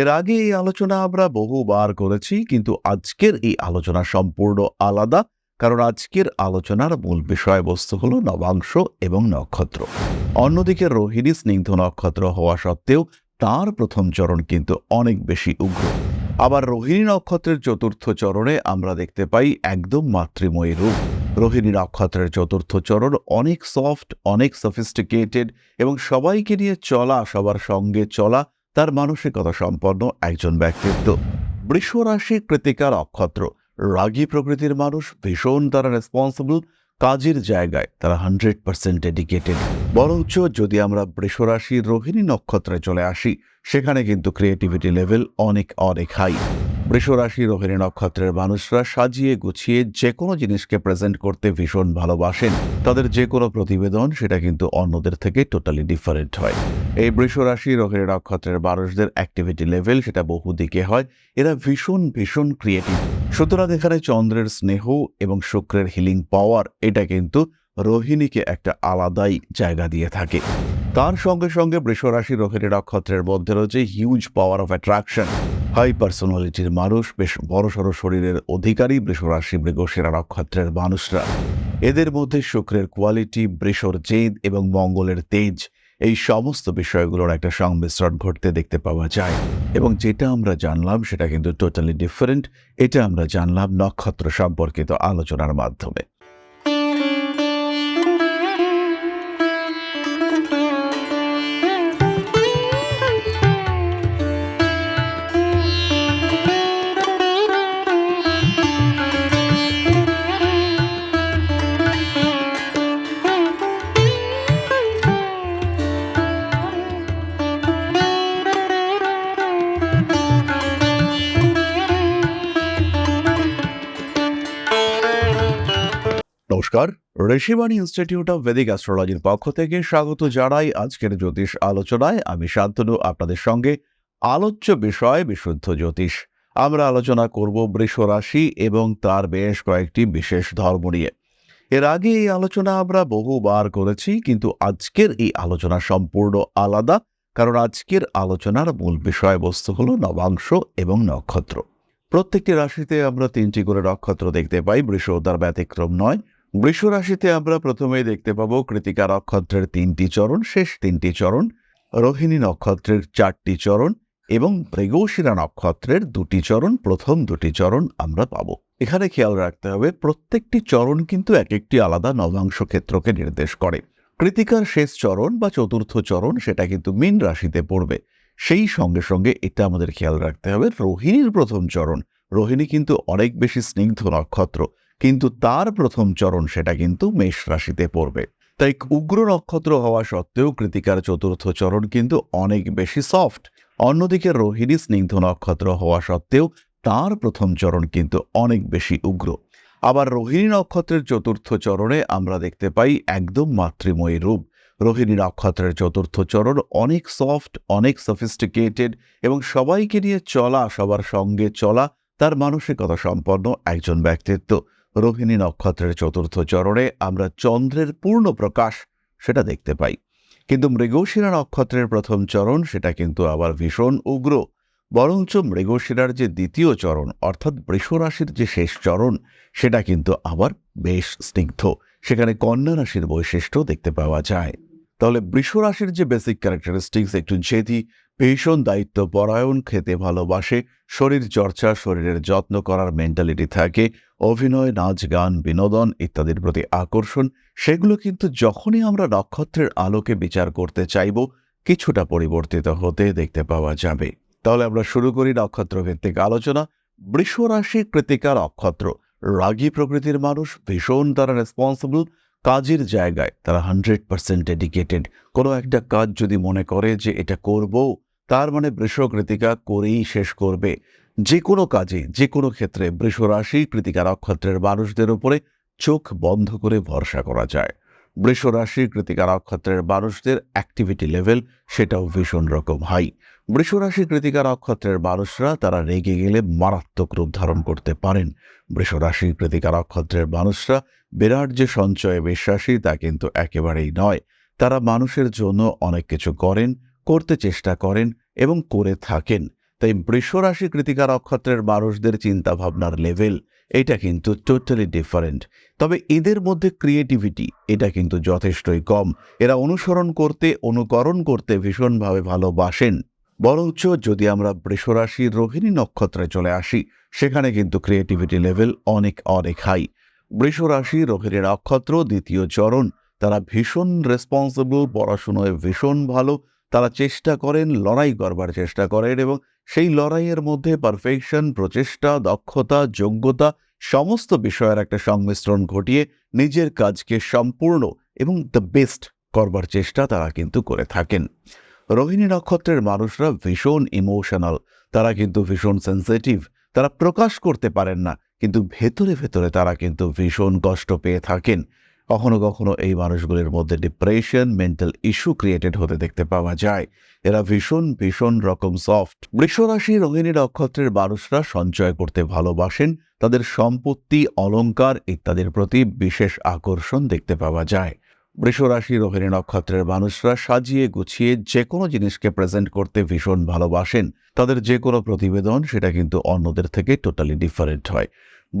এর আগে এই আলোচনা আমরা বহুবার করেছি, কিন্তু আজকের এই আলোচনা সম্পূর্ণ আলাদা, কারণ আজকের আলোচনার মূল বিষয়বস্তু হল নবাংশ এবং নক্ষত্র। অন্যদিকে রোহিণী স্নিগ্ধ নক্ষত্র হওয়া সত্ত্বেও তার প্রথম চরণ কিন্তু অনেক বেশি উগ্র। আবার রোহিণী নক্ষত্রের চতুর্থ চরণে আমরা দেখতে পাই একদম মাতৃময়ী রূপ। রোহিণী নক্ষত্রের চতুর্থ চরণ অনেক সফট, অনেক সফিস্টিকেটেড এবং সবাইকে নিয়ে চলা, সবার সঙ্গে চলা তার মানসিকতা সম্পন্ন একজন ব্যক্তিত্ব। বৃষ রাশি কৃতিকার অক্ষত্র। রাগী প্রকৃতির মানুষ, ভীষণ তারা রেসপন্সিবল কাজের জায়গায় তারা হান্ড্রেড পার্সেন্ট ডেডিকেটেড বরঞ্চ যদি আমরা বৃষরাশি রোহিণী নক্ষত্রে চলে আসি, সেখানে কিন্তু ক্রিয়েটিভিটি লেভেল অনেক অনেক হাই বৃষরাশি রোহিণী নক্ষত্রের মানুষরা সাজিয়ে গুছিয়ে যে কোনো জিনিসকে প্রেজেন্ট করতে ভীষণ ভালোবাসেন। তাদের যে কোনো প্রতিবেদন সেটা কিন্তু অন্যদের থেকে টোটালি ডিফারেন্ট হয়। এই বৃষরাশি রোহিণী নক্ষত্রের মানুষদের অ্যাক্টিভিটি লেভেল সেটা বহুদিকে হয়। এরা ভীষণ ভীষণ ক্রিয়েটিভ সুতরাং এখানে চন্দ্রের স্নেহ এবং শুক্রের হিলিং পাওয়ার এটা কিন্তু রোহিণীকে একটা আলাদাই জায়গা দিয়ে থাকে। তার সঙ্গে সঙ্গে বৃষরাশি রোহিণী নক্ষত্রের মধ্যে রয়েছে huge power of attraction high পার্সোনালিটির মানুষ, বেশ বড়সড় শরীরের অধিকারী বৃষরাশি মৃগশিরা নক্ষত্রের মানুষরা। এদের মধ্যে শুক্রের কোয়ালিটি বৃষর জেদ এবং মঙ্গলের তেজ, এই সমস্ত বিষয়গুলোর একটা সংমিশ্রণ ঘটতে দেখতে পাওয়া যায়। এবং যেটা আমরা জানলাম, সেটা কিন্তু টোটালি ডিফারেন্ট এটা আমরা জানলাম নক্ষত্র সম্পর্কিত আলোচনার মাধ্যমে। ঋষিবাণী ইনস্টিটিউট অফ ভেদিক অ্যাস্ট্রোলজির পক্ষ থেকে স্বাগত জানাই আজকের জ্যোতিষ আলোচনায়। আমি শান্তনু, আপনাদের সঙ্গে আলোচ্য বিষয় বিশুদ্ধ জ্যোতিষ। আমরা আলোচনা করব বৃষ রাশি এবং তার বেশ কয়েকটি বিশেষ ধর্ম নিয়ে। এর আগে এই আলোচনা আমরা বহুবার করেছি, কিন্তু আজকের এই আলোচনা সম্পূর্ণ আলাদা, কারণ আজকের আলোচনার মূল বিষয়বস্তু হল নবাংশ এবং নক্ষত্র। প্রত্যেকটি রাশিতে আমরা তিনটি করে নক্ষত্র দেখতে পাই, বৃষ তার ব্যতিক্রম নয় বৃষ রাশিতে আমরা প্রথমেই দেখতে পাব কৃতিকা নক্ষত্রের তিনটি চরণ, শেষ তিনটি চরণ, রোহিণী নক্ষত্রের চারটি চরণ এবং মৃগশিরা নক্ষত্রের দুটি চরণ, প্রথম দুটি চরণ আমরা পাব। এখানে খেয়াল রাখতে হবে, প্রত্যেকটি চরণ কিন্তু এক একটি আলাদা নবাংশ ক্ষেত্রকে নির্দেশ করে। কৃতিকার শেষ চরণ বা চতুর্থ চরণ সেটা কিন্তু মীন রাশিতে পড়বে। সেই সঙ্গে সঙ্গে এটা আমাদের খেয়াল রাখতে হবে, রোহিণীর প্রথম চরণ, রোহিণী কিন্তু অনেক বেশি স্নিগ্ধ নক্ষত্র কিন্তু তার প্রথম চরণ সেটা কিন্তু মেষ রাশিতে পড়বে। তাই উগ্র নক্ষত্র হওয়া সত্ত্বেও কৃতিকার চতুর্থ চরণ কিন্তু অনেক বেশি সফট অন্যদিকে রোহিণী স্নিগ্ধ নক্ষত্র হওয়া সত্ত্বেও তার প্রথম চরণ কিন্তু অনেক বেশি উগ্র। আবার রোহিণী নক্ষত্রের চতুর্থ চরণে আমরা দেখতে পাই একদম মাতৃময়ী রূপ। রোহিণী নক্ষত্রের চতুর্থ চরণ অনেক সফট অনেক সফিস্টিকেটেড এবং সবাইকে নিয়ে চলা, সবার সঙ্গে চলা, তার মানসিকতা সম্পন্ন একজন ব্যক্তিত্ব। রোহিণী নক্ষত্রের চতুর্থ চরণে আমরা চন্দ্রের পূর্ণ প্রকাশ সেটা দেখতে পাই। কিন্তু মৃগশিরা নক্ষত্রের প্রথম চরণ সেটা কিন্তু আবার ভীষণ উগ্র। বরঞ্চ মৃগশিরার যে দ্বিতীয় চরণ, অর্থাৎ বৃষরাশির যে শেষ চরণ, সেটা কিন্তু আবার বেশ স্নিগ্ধ। সেখানে কন্যা রাশির বৈশিষ্ট্য দেখতে পাওয়া যায়। তাহলে বৃষরাশির যে বেসিক ক্যারেক্টারিস্টিক্স একটু জেদি ভীষণ দায়িত্ব পরায়ণ, খেতে ভালোবাসে, শরীর চর্চা, শরীরের যত্ন করার মেন্টালিটি থাকে, অভিনয়, নাচ, গান, বিনোদন ইত্যাদির প্রতি আকর্ষণ, সেগুলো কিন্তু যখনই আমরা নক্ষত্রের আলোকে বিচার করতে চাইব, কিছুটা পরিবর্তিত হতে দেখতে পাওয়া যাবে। তাহলে আমরা শুরু করি নক্ষত্র ভিত্তিক আলোচনা। বৃষ রাশি কৃতিকা নক্ষত্র, রাগী প্রকৃতির মানুষ, ভীষণ তারা রেসপন্সিবল কাজের জায়গায় তারা হান্ড্রেড পার্সেন্ট ডেডিকেটেড কোনো একটা কাজ যদি মনে করে যে এটা করব তার মানে বৃষ কৃতিকা করেই শেষ করবে। যে কোনো কাজে, যে কোনো ক্ষেত্রে বৃষ রাশি কৃতিকা নক্ষত্রের মানুষদের উপরে চোখ বন্ধ করে ভরসা করা যায়। বৃষ রাশি কৃতিকা নক্ষত্রের মানুষদের অ্যাক্টিভিটি লেভেল সেটাও ভীষণ রকম হাই বৃষ রাশি কৃতিকা নক্ষত্রের মানুষরা তারা রেগে গেলে মারাত্মক রূপ ধারণ করতে পারেন। বৃষ রাশি কৃতিকা নক্ষত্রের মানুষরা বিরাট যে সঞ্চয়ে বিশ্বাসী তা কিন্তু একেবারেই নয়। তারা মানুষের জন্য অনেক কিছু করেন করতে চেষ্টা করেন এবং করে থাকেন। তাই বৃষ রাশি কৃতিকা নক্ষত্রের মানুষদের চিন্তা ভাবনার লেভেল এটা কিন্তু টোটালি ডিফারেন্ট তবে এদের মধ্যে ক্রিয়েটিভিটি এটা কিন্তু যথেষ্টই কম। এরা অনুসরণ করতে, অনুকরণ করতে ভীষণভাবে ভালোবাসেন। বরঞ্চ যদি আমরা বৃষরাশির রোহিণী নক্ষত্রে চলে আসি, সেখানে কিন্তু ক্রিয়েটিভিটি লেভেল অনেক অনেক হাই বৃষরাশি রোহিণী নক্ষত্র দ্বিতীয় চরণ, তারা ভীষণ রেসপন্সিবল পড়াশুনোয় ভীষণ ভালো তারা চেষ্টা করেন, লড়াই করবার চেষ্টা করেন এবং সেই লড়াইয়ের মধ্যে পারফেকশন প্রচেষ্টা, দক্ষতা, যোগ্যতা সমস্ত বিষয়ের একটা সংমিশ্রণ ঘটিয়ে নিজের কাজকে সম্পূর্ণ এবং দ্য বেস্ট করবার চেষ্টা তারা কিন্তু করে থাকেন। রোহিণী নক্ষত্রের মানুষরা ভীষণ ইমোশনাল তারা কিন্তু ভীষণ সেন্সিটিভ তারা প্রকাশ করতে পারেন না, কিন্তু ভেতরে ভেতরে তারা কিন্তু ভীষণ কষ্ট পেয়ে থাকেন। কখনো কখনো এই মানুষগুলির মধ্যে ডিপ্রেশন মেন্টাল ইস্যু ক্রিয়েটেড হতে দেখতে পাওয়া যায়। এরা ভীষণ ভীষণ রকম সফট বৃষরাশি রোহিণী নক্ষত্রের মানুষরা সঞ্চয় করতে ভালোবাসেন। তাদের সম্পত্তি, অলংকার ইত্যাদির প্রতি বিশেষ আকর্ষণ দেখতে পাওয়া যায়। বৃষরাশি রোহিণী নক্ষত্রের মানুষরা সাজিয়ে গুছিয়ে যে কোনো জিনিসকে প্রেজেন্ট করতে ভীষণ ভালোবাসেন। তাদের যে কোনো প্রতিবেদন সেটা কিন্তু অন্যদের থেকে টোটালি ডিফারেন্ট হয়।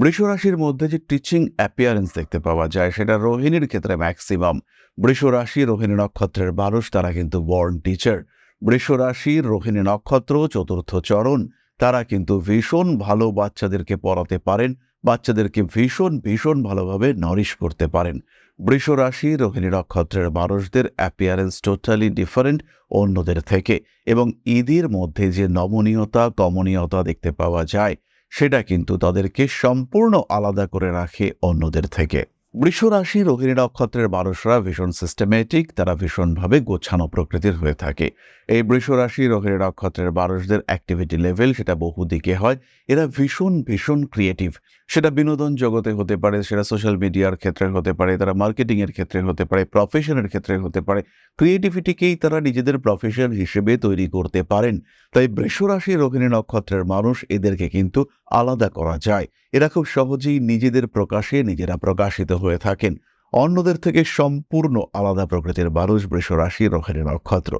বৃষরাশির মধ্যে যে টিচিং অ্যাপিয়ারেন্স দেখতে পাওয়া যায়, সেটা রোহিণীর ক্ষেত্রে ম্যাক্সিমাম বৃষরাশি রোহিণী নক্ষত্রের মানুষ, তারা কিন্তু বর্ন টিচার বৃষরাশি রোহিণী নক্ষত্র, চতুর্থ চরণ, তারা কিন্তু ভীষণ ভালো বাচ্চাদেরকে পড়াতে পারেন, বাচ্চাদেরকে ভীষণ ভীষণ ভালোভাবে নরিশ করতে পারেন। বৃষরাশি রোহিণী নক্ষত্রের মানুষদের অ্যাপিয়ারেন্স টোটালি ডিফারেন্ট অন্যদের থেকে, এবং ঈদের মধ্যে যে নমনীয়তা, কমনীয়তা দেখতে পাওয়া যায় সেটা কিন্তু তাদেরকে সম্পূর্ণ আলাদা করে রাখে অন্যদের থেকে। বৃষরাশি রোহিণী নক্ষত্রের মানুষরা ভীষণ সিস্টেমেটিক তারা ভীষণভাবে গোছানো প্রকৃতির হয়ে থাকে। এই বৃষরাশি রোহিণী নক্ষত্রের মানুষদের অ্যাক্টিভিটি লেভেল সেটা বহুদিকে হয়। এরা ভীষণ ভীষণ ক্রিয়েটিভ সেটা বিনোদন জগতে হতে পারে, সেটা সোশ্যাল মিডিয়ার ক্ষেত্রে হতে পারে, তারা মার্কেটিংয়ের ক্ষেত্রে হতে পারে প্রফেশনের ক্ষেত্রে হতে পারে। ক্রিয়েটিভিটিকেই তারা নিজেদের প্রফেশন হিসেবে তৈরি করতে পারেন। তাই বৃষরাশি রোহিণী নক্ষত্রের মানুষ এদেরকে কিন্তু আলাদা করা যায়। এরা খুব সহজেই নিজেদের প্রকাশে নিজেরা প্রকাশিত হয়ে থাকেন। অন্যদের থেকে সম্পূর্ণ আলাদা প্রকৃতির মানুষ বৃষরাশি রোহিণী নক্ষত্র।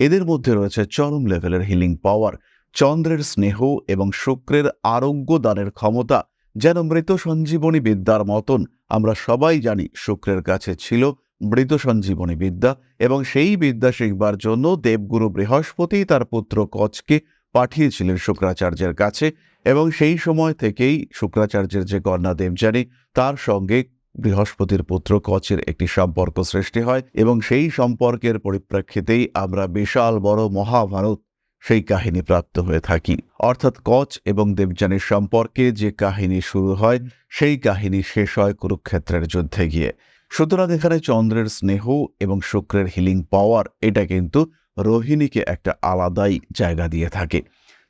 এদের মধ্যে রয়েছে চরম লেভেলের হিলিং পাওয়ার চন্দ্রের স্নেহ এবং শুক্রের আরোগ্য দানের ক্ষমতা, যেন মৃত সঞ্জীবনী বিদ্যার মতন। আমরা সবাই জানি শুক্রের কাছে ছিল মৃত সঞ্জীবনী বিদ্যা এবং সেই বিদ্যা শিখবার জন্য দেবগুরু বৃহস্পতি তার পুত্র কচকে পাঠিয়েছিলেন শুক্রাচার্যের কাছে এবং সেই সময় থেকেই শুক্রাচার্যের যে কন্যা দেবযানী, তার সঙ্গে বৃহস্পতির পুত্র কচের একটি সম্পর্ক সৃষ্টি হয় এবং সেই সম্পর্কের পরিপ্রেক্ষিতেই আমরা বিশাল বড় মহাভারত সেই কাহিনী প্রাপ্ত হয়ে থাকি। অর্থাৎ কচ এবং দেবযানীর সম্পর্কে যে কাহিনী শুরু হয়, সেই কাহিনী শেষ হয় কুরুক্ষেত্রের যুদ্ধে গিয়ে। সুতরাং এখানে চন্দ্রের স্নেহ এবং শুক্রের হিলিং পাওয়ার এটা কিন্তু রোহিণীকে একটা আলাদাই জায়গা দিয়ে থাকে।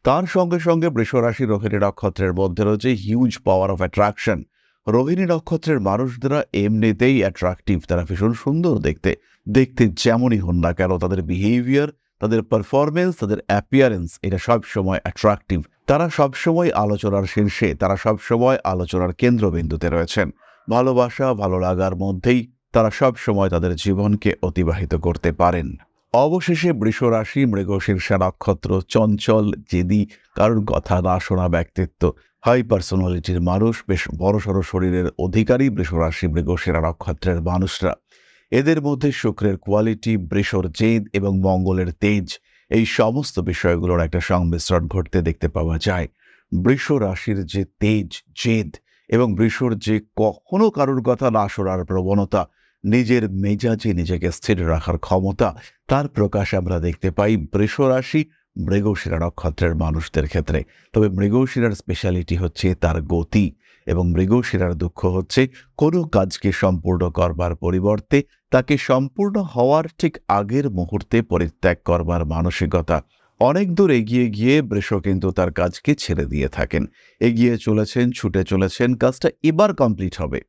তার সঙ্গে সঙ্গে বৃষরাশি রোহিণী নক্ষত্রের মধ্যে রয়েছে huge power of attraction Rohini নক্ষত্রের মানুষদেরা এমনিতেই অ্যাট্রাকটিভ তারা ভীষণ সুন্দর দেখতে। দেখতে যেমনই হন না কেন, তাদের বিহেভিয়ার তাদের পারফরমেন্স তাদের অ্যাপিয়ারেন্স এটা সবসময় অ্যাট্রাকটিভ তারা সবসময় আলোচনার শীর্ষে, তারা সবসময় আলোচনার কেন্দ্রবিন্দুতে রয়েছেন। ভালোবাসা, ভালো লাগার মধ্যেই তারা সবসময় তাদের জীবনকে অতিবাহিত করতে পারেন। অবশেষে বৃষরাশি, মৃগশীর্ষা নক্ষত্র, চঞ্চল, জেদি, কারোর কথা না শোনা ব্যক্তিত্ব হাই পার্সোনালিটির মানুষ, বেশ বড়সড় শরীরের অধিকারী বৃষরাশি মৃগশিরা নক্ষত্রের মানুষরা। এদের মধ্যে শুক্রের কোয়ালিটি বৃষর জেদ এবং মঙ্গলের তেজ, এই সমস্ত বিষয়গুলোর একটা সংমিশ্রণ ঘটতে দেখতে পাওয়া যায়। বৃষ রাশির যে তেজ, জেদ এবং বৃষর যে কখনো কারোর কথা না শোনার প্রবণতা, নিজের মেজাজে নিজেকে স্থির রাখার ক্ষমতা, তার প্রকাশ আমরা দেখতে পাই বৃষ রাশি মৃগশিরা নক্ষত্রের মানুষদের ক্ষেত্রে। তবে মৃগশিরার স্পেশালিটি হচ্ছে তার গতি এবং মৃগশিরার দুঃখ হচ্ছে কোনো কাজকে সম্পূর্ণ করবার পরিবর্তে তাকে সম্পূর্ণ হওয়ার ঠিক আগের মুহূর্তে পরিত্যাগ করবার মানসিকতা। অনেক দূর এগিয়ে গিয়ে বৃষ কিন্তু তার কাজকে ছেড়ে দিয়ে থাকেন। এগিয়ে চলেছেন, ছুটে চলেছেন, কাজটা এবার কমপ্লিট হবে।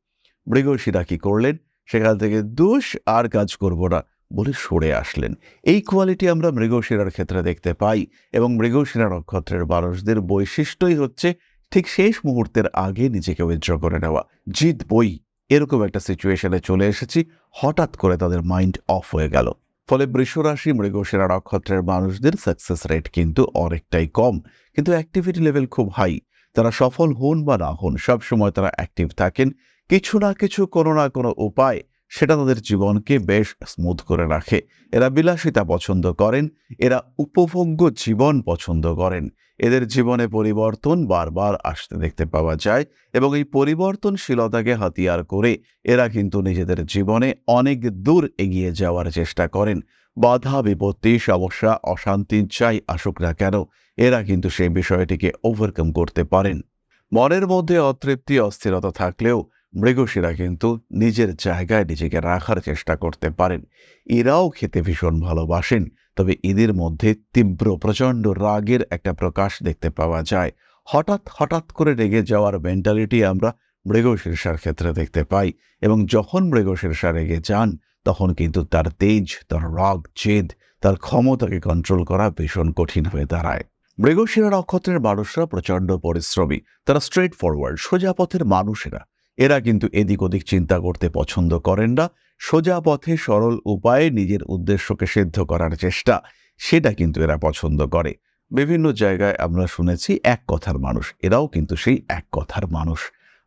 মৃগশিরা কি করলেন? সেখান থেকে দোষ আর কাজ করব না। বলে সরে আসলেন। এই কোয়ালিটি আমরা মৃগশিরার ক্ষেত্রে দেখতে পাই এবং মৃগশিরা নক্ষত্রের মানুষদের বৈশিষ্ট্যই হচ্ছে ঠিক শেষ মুহূর্তের আগে নিজেকে উইথড্র করে নেওয়া। জিত বই, এরকম একটা সিচুয়েশনে চলে এসেছি, হঠাৎ করে তাদের মাইন্ড অফ হয়ে গেল। ফলে বৃষরাশি মৃগশিরা নক্ষত্রের মানুষদের সাকসেস রেট কিন্তু অনেকটাই কম। কিন্তু অ্যাক্টিভিটি লেভেল খুব হাই তারা সফল হন বা না হন, সবসময় তারা অ্যাক্টিভ থাকেন। কিছু না কিছু কোনো না কোনো উপায় সেটা তাদের জীবনকে বেশ স্মুথ করে রাখে। এরা বিলাসিতা পছন্দ করেন, এরা উপভোগ্য জীবন পছন্দ করেন। এদের জীবনে পরিবর্তন বারবার আসতে দেখতে পাওয়া যায় এবং এই পরিবর্তনশীলতাকে হাতিয়ার করে এরা কিন্তু নিজেদের জীবনে অনেক দূর এগিয়ে যাওয়ার চেষ্টা করেন। বাধা, বিপত্তি, সমস্যা, অশান্তি চাই আসুক না কেন, এরা কিন্তু সেই বিষয়টিকে ওভারকাম করতে পারেন। মনের মধ্যে অতৃপ্তি, অস্থিরতা থাকলেও মৃগশিরা কিন্তু নিজের জায়গায় নিজেকে রাখার চেষ্টা করতে পারেন। এরাও খেতে ভীষণ ভালোবাসেন, তবে এদের মধ্যে তীব্র, প্রচণ্ড রাগের একটা প্রকাশ দেখতে পাওয়া যায়। হঠাৎ হঠাৎ করে রেগে যাওয়ার মেন্টালিটি আমরা মৃগশীর্ষার ক্ষেত্রে দেখতে পাই এবং যখন মৃগশীর্ষা রেগে যান, তখন কিন্তু তার তেজ, তার রাগ, জেদ, তার ক্ষমতাকে কন্ট্রোল করা ভীষণ কঠিন হয়ে দাঁড়ায়। মৃগশিরা নক্ষত্রের মানুষরা প্রচণ্ড পরিশ্রমী, তারা স্ট্রেট ফরওয়ার্ড সোজা পথের মানুষেরা। এরা কিন্তু এদিক ওদিক চিন্তা করতে পছন্দ করেন না। সোজা পথে সরল উপায়ে নিজের উদ্দেশ্যকে সিদ্ধ করার চেষ্টা, সেটা কিন্তু এরা পছন্দ করে। বিভিন্ন জায়গায় আমরা শুনেছি এক কথার মানুষ, এরাও কিন্তু সেই এক কথার মানুষ।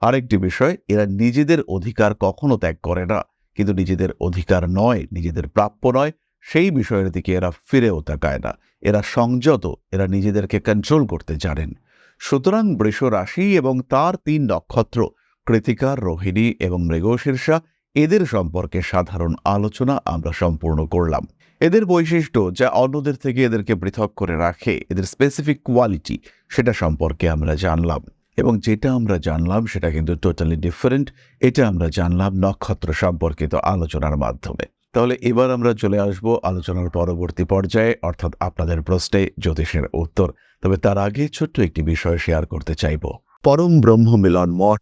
আরেকটি বিষয়, এরা নিজেদের অধিকার কখনো ত্যাগ করে না, কিন্তু নিজেদের অধিকার নয়, নিজেদের প্রাপ্য নয়, সেই বিষয়ের দিকে এরা ফিরেও তাকায় না। এরা সংযত, এরা নিজেদেরকে কন্ট্রোল করতে জানেন। সুতরাং বৃষ রাশি এবং তার তিন নক্ষত্র কৃতিকার রোহিণী এবং মৃগশীর্ষা এদের সম্পর্কে সাধারণ আলোচনা আমরা সম্পূর্ণ করলাম। এদের বৈশিষ্ট্য যা অন্যদের থেকে এদেরকে পৃথক করে রাখে, এদের স্পেসিফিক কোয়ালিটি সেটা সম্পর্কে আমরা জানলাম এবং যেটা আমরা জানলাম সেটা কিন্তু টোটালি ডিফারেন্ট এটা আমরা জানলাম নক্ষত্র সম্পর্কিত আলোচনার মাধ্যমে। তাহলে এবার আমরা চলে আসব আলোচনার পরবর্তী পর্যায়ে, অর্থাৎ আপনাদের প্রশ্নে জ্যোতিষের উত্তর। তবে তার আগে ছোট্ট একটি বিষয় শেয়ার করতে চাইব। পরম ব্রহ্ম মিলন মঠ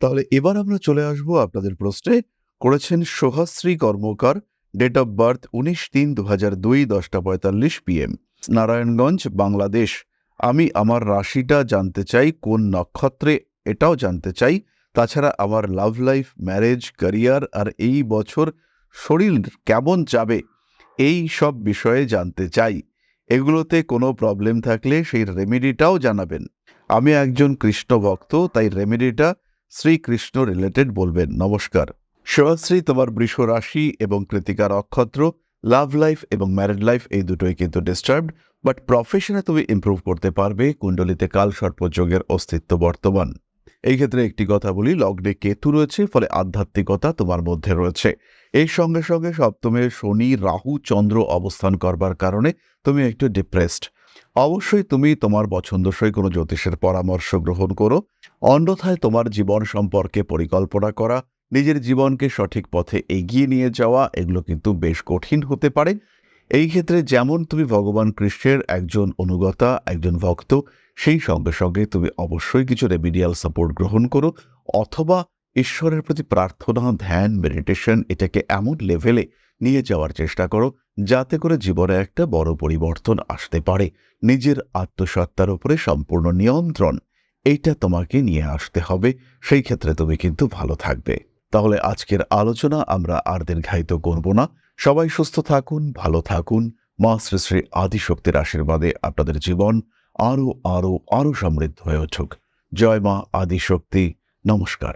তাহলে এবার আমরা চলে আসব আপনাদের প্রশ্নে। করেছেন Sohashree Karmakar date of birth উনিশ তিন দু হাজার দুই, দশটা পঁয়তাল্লিশ পিএম নারায়ণগঞ্জ, বাংলাদেশ। আমি আমার রাশিটা জানতে চাই, কোন নক্ষত্রে এটাও জানতে চাই। তাছাড়া আমার লাভ লাইফ ম্যারেজ ক্যারিয়ার আর এই বছর শরীর কেমন যাবে, এই সব বিষয়ে জানতে চাই। এগুলোতে কোনো প্রবলেম থাকলে সেই রেমেডিটাও জানাবেন। আমি একজন কৃষ্ণ ভক্ত তাই রেমেডিটা শ্রীকৃষ্ণ রিলেটেড বলবেন, নমস্কার। শিবাশ্রী তোমার বৃষ রাশি এবং কৃতিকার অক্ষত্র লাভ লাইফ এবং ম্যারিড লাইফ এই দুটোই কিন্তু ডিস্টার্বড বাট প্রফেশনে তুমি ইমপ্রুভ করতে পারবে, কুণ্ডলিতে কাল সর্পযোগের অস্তিত্ব বর্তমান। এই ক্ষেত্রে একটি কথা বলি, লগ্নে কেতু রয়েছে, ফলে আধ্যাত্মিকতা তোমার মধ্যে রয়েছে। এই সঙ্গে সঙ্গে সপ্তমে শনি, রাহু, চন্দ্র অবস্থান করবার কারণে তুমি একটু ডিপ্রেসড অবশ্যই তুমি তোমার পছন্দসই কোনো জ্যোতিষের পরামর্শ গ্রহণ করো। অন্যথায় তোমার জীবন সম্পর্কে পরিকল্পনা করা, নিজের জীবনকে সঠিক পথে এগিয়ে নিয়ে যাওয়া, এগুলো কিন্তু বেশ কঠিন হতে পারে। এই ক্ষেত্রে যেমন তুমি ভগবান কৃষ্ণের একজন অনুগতা, একজন ভক্ত, সেই সঙ্গে সঙ্গে তুমি অবশ্যই কিছু রেমিডিয়াল সাপোর্ট গ্রহণ করো, অথবা ঈশ্বরের প্রতি প্রার্থনা, ধ্যান মেডিটেশন এটাকে এমন লেভেলে নিয়ে যাওয়ার চেষ্টা করো যাতে করে জীবনে একটা বড় পরিবর্তন আসতে পারে। নিজের আত্মসত্তার উপরে সম্পূর্ণ নিয়ন্ত্রণ, এইটা তোমাকে নিয়ে আসতে হবে। সেই ক্ষেত্রে তুমি কিন্তু ভালো থাকবে। তাহলে আজকের আলোচনা আমরা আর দীর্ঘায়িত করব না। সবাই সুস্থ থাকুন, ভালো থাকুন। মা শ্রী শ্রী আদিশক্তির আশীর্বাদে আপনাদের জীবন আরও আরও আরও সমৃদ্ধ হয়ে উঠুক। জয় মা আদিশক্তি। নমস্কার।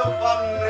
quero família. Né?